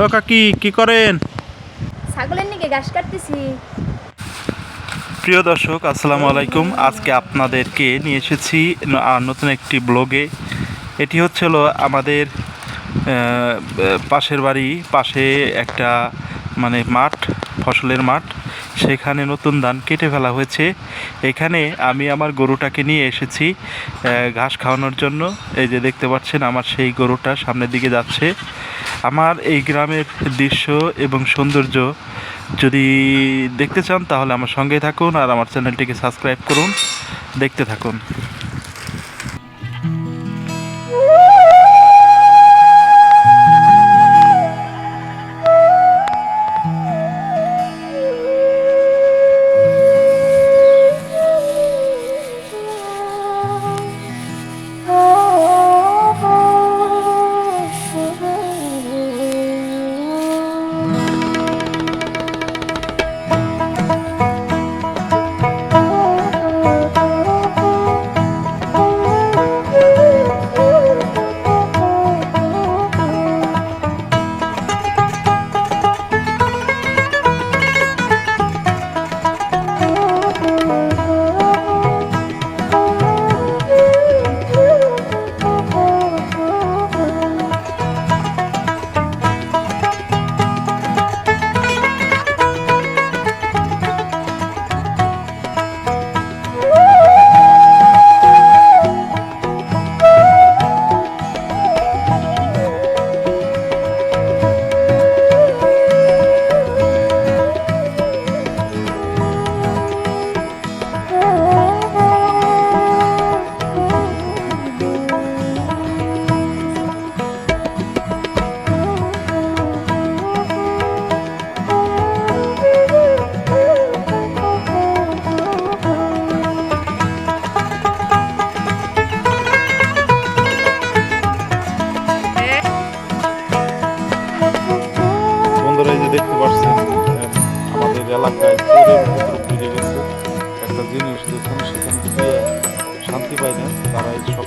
ও কাকি কি করেন? ছাগলের নিকে ঘাস কাটতেছি। প্রিয় দর্শক আসসালামু আলাইকুম। আজকে আপনাদেরকে নিয়ে এসেছি আর নতুন একটি ব্লগে। এটি হচ্ছে হলো আমাদের পাশের বাড়ি পাশে একটা মানে মাঠ ফসলের মাঠ। সেখানে নতুন ধান কেটে ফেলা হয়েছে। এখানে আমি আমার গরুটাকে নিয়ে এসেছি ঘাস খাওয়ানোর জন্য। এই যে দেখতে পাচ্ছেন, আমার সেই গরুটা সামনের দিকে যাচ্ছে। আমার এই গ্রামের দৃশ্য এবং সৌন্দর্য যদি দেখতে চান, তাহলে আমার সঙ্গেই থাকুন আর আমার চ্যানেলটিকে সাবস্ক্রাইব করুন। দেখতে থাকুন। এলাকায় চোরের উপদ্রব বেড়ে গেছে। একটা জিনিস যেখানে সেখানে গিয়ে শান্তি পায় না তারা এই সব